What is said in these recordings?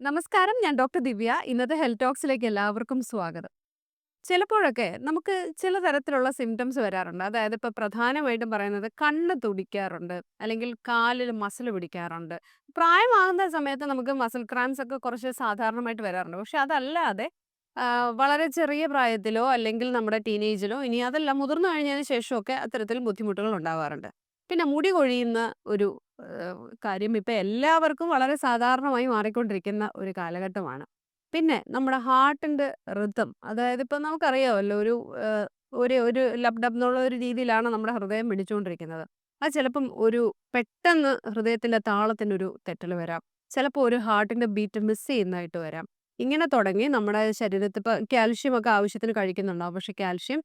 നമസ്കാരം ഞാൻ ഡോക്ടർ ദിവ്യ. ഇന്നത്തെ ഹെൽത്ത് ടോക്സിലേക്ക് എല്ലാവർക്കും സ്വാഗതം. ചിലപ്പോഴൊക്കെ നമുക്ക് ചില തരത്തിലുള്ള സിംറ്റംസ് വരാറുണ്ട്. അതായത് ഇപ്പോൾ പ്രധാനമായിട്ടും പറയുന്നത് കണ്ണ് തുടിക്കാറുണ്ട് അല്ലെങ്കിൽ കാലിൽ മസിൽ പിടിക്കാറുണ്ട്. പ്രായമാകുന്ന സമയത്ത് നമുക്ക് മസിൽ ക്രാംസ് ഒക്കെ കുറച്ച് സാധാരണമായിട്ട് വരാറുണ്ട്. പക്ഷെ അതല്ലാതെ വളരെ ചെറിയ പ്രായത്തിലോ അല്ലെങ്കിൽ നമ്മുടെ ടീനേജിലോ ഇനി അതെല്ലാം മുതിർന്നു കഴിഞ്ഞതിന് ശേഷമൊക്കെ അത്തരത്തിൽ ബുദ്ധിമുട്ടുകൾ ഉണ്ടാവാറുണ്ട്. പിന്നെ മുടി കൊഴിയുന്ന ഒരു കാര്യം ഇപ്പം എല്ലാവർക്കും വളരെ സാധാരണമായി മാറിക്കൊണ്ടിരിക്കുന്ന ഒരു കാലഘട്ടമാണ്. പിന്നെ നമ്മുടെ ഹാർട്ടിന്റെ ഋതം അതായത് ഇപ്പം നമുക്കറിയാമല്ലോ ഒരു ഒരു ഒരു ലബ് ഡബ് എന്നുള്ള ഒരു രീതിയിലാണ് നമ്മുടെ ഹൃദയം പിടിച്ചുകൊണ്ടിരിക്കുന്നത്. അത് ചിലപ്പം ഒരു പെട്ടെന്ന് ഹൃദയത്തിന്റെ താളത്തിനൊരു തെറ്റൽ വരാം. ചിലപ്പോൾ ഒരു ഹാർട്ടിന്റെ ബീറ്റ് മിസ് ചെയ്യുന്നതായിട്ട് വരാം. ഇങ്ങനെ തുടങ്ങി നമ്മുടെ ശരീരത്തിൽ ഇപ്പം കാൽഷ്യം ഒക്കെ ആവശ്യത്തിന് കഴിക്കുന്നുണ്ടാവും പക്ഷെ കാൽഷ്യം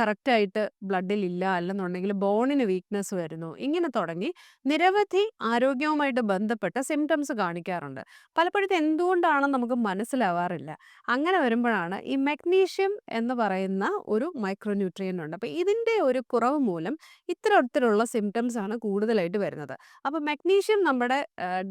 കറക്റ്റായിട്ട് ബ്ലഡിൽ ഇല്ല അല്ലെന്നുണ്ടെങ്കിൽ ബോണിന് വീക്ക്നെസ് വരുന്നു. ഇങ്ങനെ തുടങ്ങി നിരവധി ആരോഗ്യവുമായിട്ട് ബന്ധപ്പെട്ട സിംറ്റംസ് കാണിക്കാറുണ്ട്. പലപ്പോഴും എന്തുകൊണ്ടാണ് എന്തുകൊണ്ടാണെന്ന് നമുക്ക് മനസ്സിലാവാറില്ല. അങ്ങനെ വരുമ്പോഴാണ് ഈ മെഗ്നീഷ്യം എന്ന് പറയുന്ന ഒരു മൈക്രോന്യൂട്രിയൻ ഉണ്ട്. അപ്പോൾ ഇതിന്റെ ഒരു കുറവ് മൂലം ഇത്തരത്തിലുള്ള സിംറ്റംസ് ആണ് കൂടുതലായിട്ട് വരുന്നത്. അപ്പോൾ മെഗ്നീഷ്യം നമ്മുടെ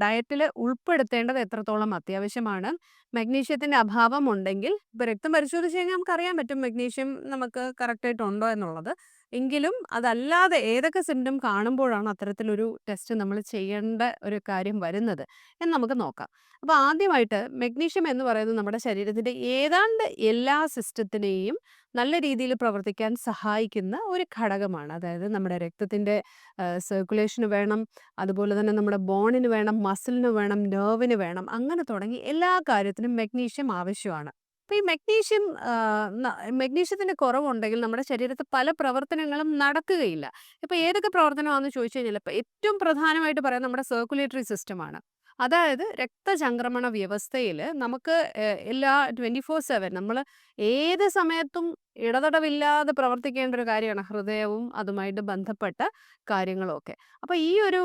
ഡയറ്റിൽ ഉൾപ്പെടുത്തേണ്ടത് എത്രത്തോളം അത്യാവശ്യമാണ്? മെഗ്നീഷ്യത്തിന്റെ അഭാവം ഉണ്ടെങ്കിൽ ഇപ്പൊ രക്തം പരിശോധിച്ച് കഴിഞ്ഞാൽ നമുക്ക് അറിയാൻ പറ്റും മഗ്നീഷ്യം നമുക്ക് കറക്റ്റ് ആയിട്ടുണ്ടോ എന്നുള്ളത്. എങ്കിലും അതല്ലാതെ ഏതൊക്കെ സിംറ്റം കാണുമ്പോഴാണ് അത്തരത്തിലൊരു ടെസ്റ്റ് നമ്മൾ ചെയ്യേണ്ട ഒരു കാര്യം വരുന്നത് എന്ന് നമുക്ക് നോക്കാം. അപ്പോൾ ആദ്യമായിട്ട് മെഗ്നീഷ്യം എന്ന് പറയുന്നത് നമ്മുടെ ശരീരത്തിന്റെ ഏതാണ്ട് എല്ലാ സിസ്റ്റത്തിനെയും നല്ല രീതിയിൽ പ്രവർത്തിക്കാൻ സഹായിക്കുന്ന ഒരു ഘടകമാണ്. അതായത് നമ്മുടെ രക്തത്തിന്റെ സർക്കുലേഷന് വേണം അതുപോലെ തന്നെ നമ്മുടെ ബോണിന് വേണം മസിലിന് വേണം നെർവിന് വേണം അങ്ങനെ തുടങ്ങി എല്ലാ കാര്യത്തിനും മെഗ്നീഷ്യം ആവശ്യമാണ്. അപ്പോൾ ഈ മെഗ്നീഷ്യം മെഗ്നീഷ്യത്തിന്റെ കുറവുണ്ടെങ്കിൽ നമ്മുടെ ശരീരത്തിൽ പല പ്രവർത്തനങ്ങളും നടക്കുകയില്ല. ഇപ്പോൾ ഏതൊക്കെ പ്രവർത്തനമാണെന്ന് ചോദിച്ചു കഴിഞ്ഞാൽ ഇപ്പോൾ ഏറ്റവും പ്രധാനമായിട്ട് പറയാൻ നമ്മുടെ സർക്കുലേറ്ററി സിസ്റ്റമാണ് അതായത് രക്തചംക്രമണ വ്യവസ്ഥയിൽ നമുക്ക് എല്ലാ ട്വന്റി ഫോർ സെവൻ നമ്മൾ ഏത് സമയത്തും ഇടതടവില്ലാതെ പ്രവർത്തിക്കേണ്ട ഒരു കാര്യമാണ് ഹൃദയവും അതുമായിട്ട് ബന്ധപ്പെട്ട കാര്യങ്ങളൊക്കെ. അപ്പോൾ ഈ ഒരു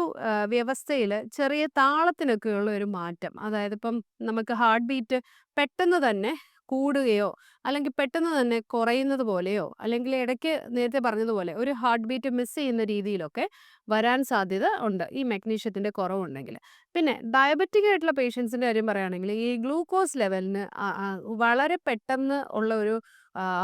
വ്യവസ്ഥയിൽ ചെറിയ താളത്തിനൊക്കെയുള്ള ഒരു മാറ്റം അതായത് ഇപ്പം നമുക്ക് ഹാർട്ട് ബീറ്റ് പെട്ടെന്ന് തന്നെ കൂടുകയോ അല്ലെങ്കിൽ പെട്ടെന്ന് തന്നെ കുറയുന്നത് പോലെയോ അല്ലെങ്കിൽ ഇടയ്ക്ക് നേരത്തെ പറഞ്ഞതുപോലെ ഒരു ഹാർട്ട് ബീറ്റ് മിസ് ചെയ്യുന്ന രീതിയിലൊക്കെ വരാൻ സാധ്യത ഉണ്ട്. ഈ മെഗ്നീഷ്യത്തിന്റെ കുറവുണ്ടെങ്കിൽ. പിന്നെ ഡയബറ്റിക് ആയിട്ടുള്ള പേഷ്യൻസിന്റെ കാര്യം പറയുകയാണെങ്കിൽ ഈ ഗ്ലൂക്കോസ് ലെവലിന് വളരെ പെട്ടെന്ന് ഉള്ള ഒരു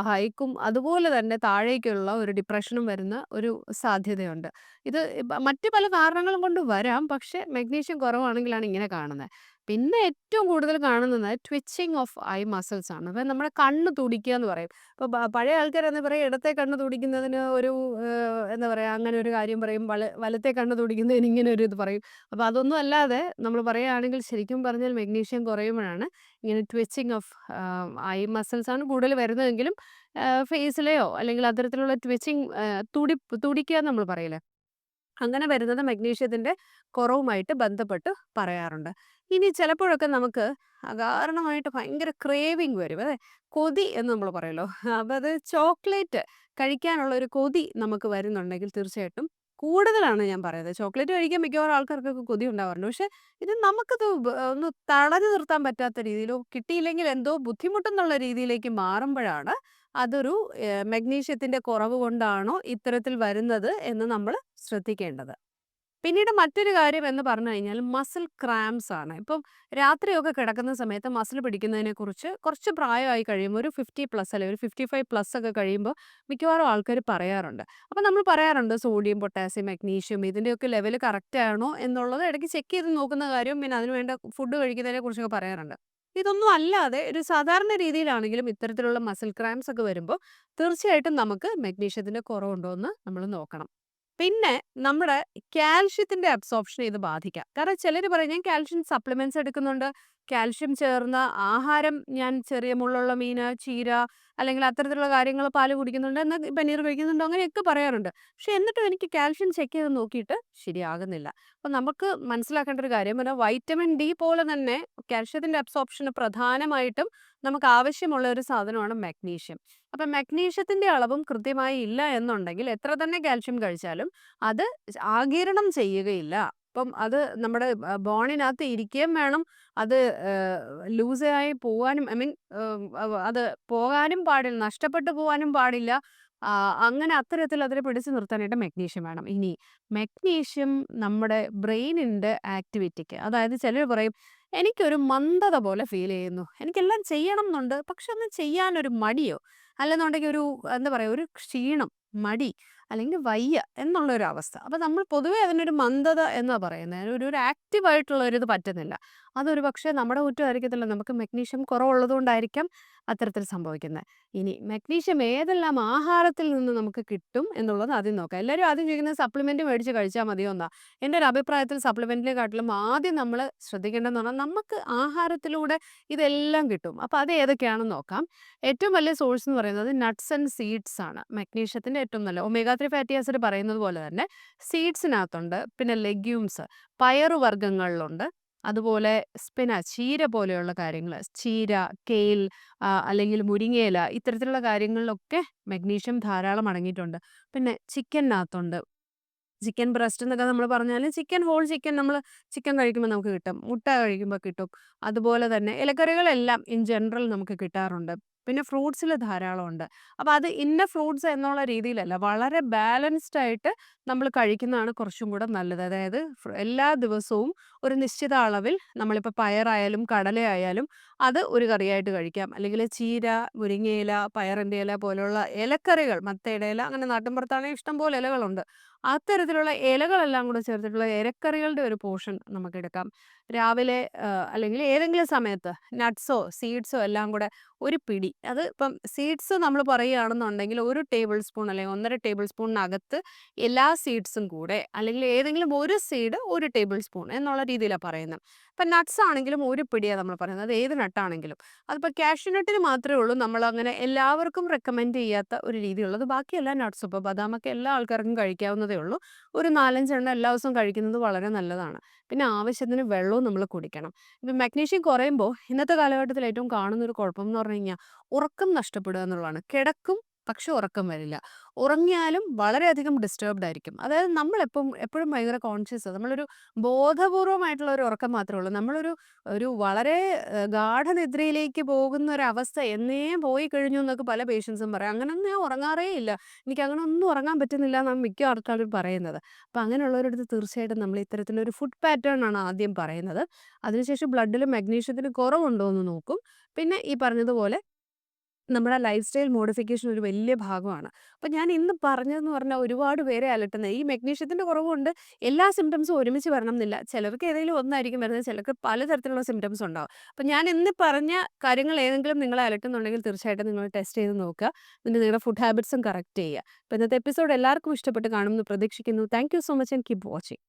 ഹൈക്കും അതുപോലെ തന്നെ താഴേക്കുള്ള ഒരു ഡിപ്രഷനും വരുന്ന ഒരു സാധ്യതയുണ്ട്. ഇത് മറ്റ് പല കാരണങ്ങളും കൊണ്ട് വരാം. പക്ഷേ മെഗ്നീഷ്യം കുറവാണെങ്കിലാണ് ഇങ്ങനെ കാണുന്നത്. പിന്നെ ഏറ്റവും കൂടുതൽ കാണുന്നത് ട്വിച്ചിങ് ഓഫ് ഐ മസിൽസ് ആണ്. അപ്പം നമ്മുടെ കണ്ണ് തുടിക്കുക എന്ന് പറയും. ഇപ്പോൾ പഴയ ആൾക്കാർ എന്ന് പറയും ഇടത്തെ കണ്ണ് തുടിക്കുന്നതിന് ഒരു എന്താ പറയുക അങ്ങനെ ഒരു കാര്യം പറയും. വല വലത്തെ കണ്ണ് തുടിക്കുന്നതിന് ഇങ്ങനെ ഒരു ഇത് പറയും. അപ്പോൾ അതൊന്നും അല്ലാതെ നമ്മൾ പറയുകയാണെങ്കിൽ ശരിക്കും പറഞ്ഞാൽ മെഗ്നീഷ്യം കുറയുമ്പോഴാണ് ഇങ്ങനെ ട്വിച്ചിങ് ഓഫ് ഐ മസിൽസ് ആണ് കൂടുതൽ വരുന്നതെങ്കിലും ഫേസിലെയോ അല്ലെങ്കിൽ അത്തരത്തിലുള്ള ട്വിച്ചിങ് തുടി തുടിക്കുക നമ്മൾ പറയില്ലേ? അങ്ങനെ വരുന്നത് മഗ്നീഷ്യത്തിന്റെ കുറവുമായിട്ട് ബന്ധപ്പെട്ട് പറയാറുണ്ട്. ഇനി ചിലപ്പോഴൊക്കെ നമുക്ക് അകാരണമായിട്ട് ഭയങ്കര ക്രേവിങ് വരും. അതെ കൊതി എന്ന് നമ്മൾ പറയല്ലോ. അപ്പോൾ അത് ചോക്ലേറ്റ് കഴിക്കാനുള്ള ഒരു കൊതി നമുക്ക് വരുന്നുണ്ടെങ്കിൽ തീർച്ചയായിട്ടും കൂടുതലാണ് ഞാൻ പറയുന്നത്. ചോക്ലേറ്റ് കഴിക്കാൻ മിക്കവാറും ആൾക്കാർക്കൊക്കെ കൊതി ഉണ്ടാവാറുണ്ട്. പക്ഷെ ഇത് നമുക്കത് ഒന്ന് തടഞ്ഞു നിർത്താൻ പറ്റാത്ത രീതിയിലോ കിട്ടിയില്ലെങ്കിൽ എന്തോ ബുദ്ധിമുട്ടെന്നുള്ള രീതിയിലേക്ക് മാറുമ്പോഴാണ് അതൊരു മഗ്നീഷ്യത്തിന്റെ കുറവ് കൊണ്ടാണോ ഇത്തരത്തിൽ വരുന്നത് എന്ന് നമ്മൾ ശ്രദ്ധിക്കേണ്ടത്. പിന്നീട് മറ്റൊരു കാര്യം എന്ന് പറഞ്ഞു കഴിഞ്ഞാൽ മസിൽ ക്രാംസ് ആണ്. ഇപ്പം രാത്രിയൊക്കെ കിടക്കുന്ന സമയത്ത് മസിൽ പിടിക്കുന്നതിനെ കുറിച്ച് കുറച്ച് പ്രായമായി കഴിയുമ്പോൾ ഒരു ഫിഫ്റ്റി പ്ലസ് അല്ലെങ്കിൽ ഒരു ഫിഫ്റ്റി ഫൈവ് പ്ലസ് ഒക്കെ കഴിയുമ്പോൾ മിക്കവാറും ആൾക്കാർ പറയാറുണ്ട്. അപ്പം നമ്മൾ പറയാറുണ്ട് സോഡിയം പൊട്ടാസ്യം മഗ്നീഷ്യം ഇതിന്റെയൊക്കെ ലെവൽ കറക്റ്റ് ആണോ എന്നുള്ളത് ഇടയ്ക്ക് ചെക്ക് ചെയ്ത് നോക്കുന്ന കാര്യവും പിന്നെ അതിനുവേണ്ട ഫുഡ് കഴിക്കുന്നതിനെ കുറിച്ചൊക്കെ പറയാറുണ്ട്. ഇതൊന്നും അല്ലാതെ ഒരു സാധാരണ രീതിയിലാണെങ്കിലും ഇത്തരത്തിലുള്ള മസിൽ ക്രാംസ് ഒക്കെ വരുമ്പോൾ തീർച്ചയായിട്ടും നമുക്ക് മെഗ്നീഷ്യത്തിന്റെ കുറവുണ്ടോ എന്ന് നമ്മൾ നോക്കണം. പിന്നെ നമ്മുടെ കാൽഷ്യത്തിന്റെ അബ്സോർപ്ഷനെ ഇത് ബാധിക്കാം. കാരണം ചിലർ പറയും ഞാൻ കാൽഷ്യം സപ്ലിമെന്റ്സ് എടുക്കുന്നുണ്ട്. കാൽഷ്യം ചേർന്ന ആഹാരം ഞാൻ ചെറിയ മുള്ളുള്ള മീന് ചീര അല്ലെങ്കിൽ അത്തരത്തിലുള്ള കാര്യങ്ങൾ പാൽ കുടിക്കുന്നുണ്ട് എന്ന് പനീർ കഴിക്കുന്നുണ്ട് അങ്ങനെയൊക്കെ പറയാറുണ്ട്. പക്ഷെ എന്നിട്ടും എനിക്ക് കാൽഷ്യം ചെക്ക് ചെയ്ത് നോക്കിയിട്ട് ശരിയാകുന്നില്ല. അപ്പം നമുക്ക് മനസ്സിലാക്കേണ്ട ഒരു കാര്യം പറഞ്ഞാൽ വൈറ്റമിൻ ഡി പോലെ തന്നെ കാൽഷ്യത്തിന്റെ അബ്സോർപ്ഷന് പ്രധാനമായിട്ടും നമുക്ക് ആവശ്യമുള്ള ഒരു സാധനമാണ് മാഗ്നീഷ്യം അപ്പം മാഗ്നീഷ്യത്തിന്റെ അളവും കൃത്യമായി ഇല്ല എന്നുണ്ടെങ്കിൽ എത്ര തന്നെ കാൽഷ്യം കഴിച്ചാലും അത് ആഗിരണം ചെയ്യുകയില്ല. അപ്പം അത് നമ്മുടെ ബോണിനകത്ത് ഇരിക്കുകയും വേണം അത് ലൂസായി പോവാനും ഐ മീൻ അത് പോകാനും പാടില്ല നഷ്ടപ്പെട്ടു പോകാനും പാടില്ല അങ്ങനെ അത്തരത്തിൽ അതിനെ പിടിച്ചു നിർത്താനായിട്ട് മെഗ്നീഷ്യം വേണം ഇനി മെഗ്നീഷ്യം നമ്മുടെ ബ്രെയിനിന്റെ ആക്ടിവിറ്റിക്ക് അതായത് ചിലർ പറയും എനിക്കൊരു മന്ദത പോലെ ഫീൽ ചെയ്യുന്നു. എനിക്കെല്ലാം ചെയ്യണം എന്നുണ്ട്. പക്ഷെ ഒന്നും ചെയ്യാനൊരു മടിയോ, അല്ലെന്നുണ്ടെങ്കിൽ ഒരു എന്താ പറയുക ഒരു ക്ഷീണം, മടി അല്ലെങ്കിൽ വയ്യ എന്നുള്ളൊരവസ്ഥ. അപ്പം നമ്മൾ പൊതുവേ അതിനൊരു മന്ദത എന്നാ പറയുന്നത് ഒരു ഒരു ആക്റ്റീവ് ആയിട്ടുള്ള ഒരിത് പറ്റുന്നില്ല. അതൊരു പക്ഷേ നമ്മുടെ കുറ്റമായിരിക്കത്തില്ല. നമുക്ക് മഗ്നീഷ്യം കുറവുള്ളതുകൊണ്ടായിരിക്കാം അത്തരത്തിൽ സംഭവിക്കുന്നത് ഇനി മഗ്നീഷ്യം ഏതെല്ലാം ആഹാരത്തിൽ നിന്ന് നമുക്ക് കിട്ടും എന്നുള്ളത് ആദ്യം നോക്കാം. എല്ലാവരും ആദ്യം ചോദിക്കുന്നത് സപ്ലിമെന്റ് മേടിച്ച് കഴിച്ചാൽ മതിയോ എന്നാ. എന്റെ ഒരു അഭിപ്രായത്തിൽ സപ്ലിമെന്റിനെക്കാട്ടിലും ആദ്യം നമ്മൾ ശ്രദ്ധിക്കേണ്ടതെന്ന് പറഞ്ഞാൽ നമുക്ക് ആഹാരത്തിലൂടെ ഇതെല്ലാം കിട്ടും. അപ്പം അത് ഏതൊക്കെയാണെന്ന് നോക്കാം. ഏറ്റവും വലിയ സോഴ്സ് എന്ന് പറയുന്നത് നട്ട്സ് ആൻഡ് സീഡ്സ് ആണ്. മെഗ്നീഷ്യത്തിന്റെ ഏറ്റവും നല്ല ഒമേഗ 3 ഫാറ്റി ആസിഡ് പറയുന്നത് പോലെ തന്നെ സീഡ്സിനകത്തുണ്ട്. പിന്നെ ലെഗ്യൂംസ് പയറുവർഗങ്ങളിലുണ്ട്. അതുപോലെ സ്പിനാച്ച് ചീര പോലെയുള്ള കാര്യങ്ങൾ ചീര, കെയിൽ അല്ലെങ്കിൽ മുരിങ്ങയില ഇത്തരത്തിലുള്ള കാര്യങ്ങളിലൊക്കെ മഗ്നീഷ്യം ധാരാളം അടങ്ങിയിട്ടുണ്ട്. പിന്നെ ചിക്കനകത്തുണ്ട്. ചിക്കൻ ബ്രസ്റ്റ് എന്നൊക്കെ നമ്മൾ പറഞ്ഞാൽ ചിക്കൻ ഹോൾ ചിക്കൻ നമ്മൾ ചിക്കൻ കഴിക്കുമ്പോൾ നമുക്ക് കിട്ടും. മുട്ട കഴിക്കുമ്പോൾ കിട്ടും. അതുപോലെ തന്നെ ഇലക്കറികളെല്ലാം ഇൻ ജനറൽ നമുക്ക് കിട്ടാറുണ്ട്. പിന്നെ ഫ്രൂട്ട്സിൽ ധാരാളം ഉണ്ട്. അപ്പോൾ അത് ഇന്ന ഫ്രൂട്ട്സ് എന്നുള്ള രീതിയിലല്ല. വളരെ ബാലൻസ്ഡ് ആയിട്ട് നമ്മൾ കഴിക്കുന്നതാണ് കുറച്ചും കൂടെ നല്ലത്. അതായത് എല്ലാ ദിവസവും ഒരു നിശ്ചിത അളവിൽ നമ്മളിപ്പോൾ പയറായാലും കടലയായാലും അത് ഒരു കറിയായിട്ട് കഴിക്കാം. അല്ലെങ്കിൽ ചീര, മുരിങ്ങയില, പയറിന്റെ ഇല പോലുള്ള ഇലക്കറികൾ മത്തയുടെ ഇല അങ്ങനെ നാട്ടിൻപുറത്താണെങ്കിൽ ഇഷ്ടംപോലെ ഇലകളുണ്ട്. അത്തരത്തിലുള്ള ഇലകളെല്ലാം കൂടെ ചേർത്തിട്ടുള്ള ഇലക്കറികളുടെ ഒരു പോർഷൻ നമുക്കെടുക്കാം. രാവിലെ അല്ലെങ്കിൽ ഏതെങ്കിലും സമയത്ത് നട്ട്സോ, സീഡ്സോ എല്ലാം കൂടെ ഒരു പിടി അത് ഇപ്പം സീഡ്സ് നമ്മൾ പറയുകയാണെന്നുണ്ടെങ്കിൽ ഒരു ടേബിൾ സ്പൂൺ അല്ലെങ്കിൽ 1 1/2 ടേബിൾ സ്പൂണിനകത്ത് എല്ലാ സീഡ്സും കൂടെ അല്ലെങ്കിൽ ഏതെങ്കിലും ഒരു സീഡ് ഒരു ടേബിൾ സ്പൂൺ എന്നുള്ള രീതിയിലാണ് പറയുന്നത് ഇപ്പം നട്ട്സ് ആണെങ്കിലും ഒരു പിടിയാണ് നമ്മൾ പറയുന്നത്. അത് ഏത് നട്ടാണെങ്കിലും. അതിപ്പോൾ കാഷ്യൂ നട്ടിന് മാത്രമേ ഉള്ളൂ നമ്മൾ അങ്ങനെ എല്ലാവർക്കും റെക്കമെൻഡ് ചെയ്യാത്ത ഒരു രീതിയുള്ളത്. ബാക്കി എല്ലാ നട്ട്സും ഇപ്പോൾ ബദാമൊക്കെ എല്ലാ ആൾക്കാർക്കും കഴിക്കാവുന്നതേ ഉള്ളൂ. ഒരു 4, 5 എണ്ണം എല്ലാ ദിവസവും കഴിക്കുന്നത് വളരെ നല്ലതാണ്. പിന്നെ ആവശ്യത്തിന് വെള്ളവും നമ്മൾ കുടിക്കണം. ഇപ്പം മഗ്നീഷ്യം കുറയുമ്പോൾ ഇന്നത്തെ കാലഘട്ടത്തിൽ ഏറ്റവും കാണുന്ന ഒരു കുഴപ്പം എന്ന് പറഞ്ഞു കഴിഞ്ഞാൽ ഉറക്കം നഷ്ടപ്പെടുക എന്നുള്ളതാണ്. കിടക്കും പക്ഷെ ഉറക്കം വരില്ല. ഉറങ്ങിയാലും വളരെയധികം ഡിസ്റ്റർബ്ഡ് ആയിരിക്കും. അതായത് നമ്മൾ എപ്പം എപ്പോഴും ഭയങ്കര കോൺഷ്യസ് നമ്മളൊരു ബോധപൂർവമായിട്ടുള്ള ഒരു ഉറക്കം മാത്രമേ ഉള്ളൂ. നമ്മളൊരു ഒരു വളരെ ഗാഠനിദ്രയിലേക്ക് പോകുന്ന ഒരു അവസ്ഥ എന്നേ പോയി കഴിഞ്ഞു എന്നൊക്കെ പല പേഷ്യൻസും പറയും. അങ്ങനൊന്നും ഞാൻ ഉറങ്ങാറേ ഇല്ല. എനിക്ക് അങ്ങനെ ഒന്നും ഉറങ്ങാൻ പറ്റുന്നില്ല എന്നാണ് മിക്ക ആൾക്കാരും പറയുന്നത്. അപ്പം അങ്ങനെയുള്ളവരടുത്ത് തീർച്ചയായിട്ടും നമ്മൾ ഇത്തരത്തിലൊരു ഫുഡ് പാറ്റേൺ ആണ് ആദ്യം പറയുന്നത്. അതിനുശേഷം ബ്ലഡിൽ മഗ്നീഷ്യത്തിന് കുറവുണ്ടോ എന്ന് നോക്കും. പിന്നെ ഈ പറഞ്ഞതുപോലെ നമ്മുടെ ലൈഫ് സ്റ്റൈൽ മോഡിഫിക്കേഷൻ ഒരു വലിയ ഭാഗമാണ്. അപ്പോൾ ഞാൻ ഇന്ന് പറഞ്ഞതെന്ന് പറഞ്ഞാൽ ഒരുപാട് പേരെ അലട്ടുന്നത് ഈ മെഗ്നീഷ്യത്തിന്റെ കുറവുകൊണ്ട് എല്ലാ സിംറ്റംസും ഒരുമിച്ച് വരണം എന്നില്ല ചിലർക്ക് ഏതെങ്കിലും ഒന്നായിരിക്കും വരുന്നത്. ചിലർക്ക് പലതരത്തിലുള്ള സിംറ്റംസ് ഉണ്ടാവും. അപ്പോൾ ഞാൻ ഇന്ന് പറഞ്ഞ കാര്യങ്ങൾ ഏതെങ്കിലും നിങ്ങളെ അലട്ടുന്നുണ്ടെങ്കിൽ തീർച്ചയായിട്ടും നിങ്ങൾ ടെസ്റ്റ് ചെയ്ത് നോക്കുക. എന്നിട്ട് നിങ്ങളുടെ ഫുഡ് ഹാബിറ്റ്സും കറക്റ്റ് ചെയ്യുക. അപ്പോൾ ഇന്നത്തെ എപ്പിസോഡ് എല്ലാവർക്കും ഇഷ്ടപ്പെട്ട് കാണുമെന്ന് പ്രതീക്ഷിക്കുന്നു. Thank so much and keep watching.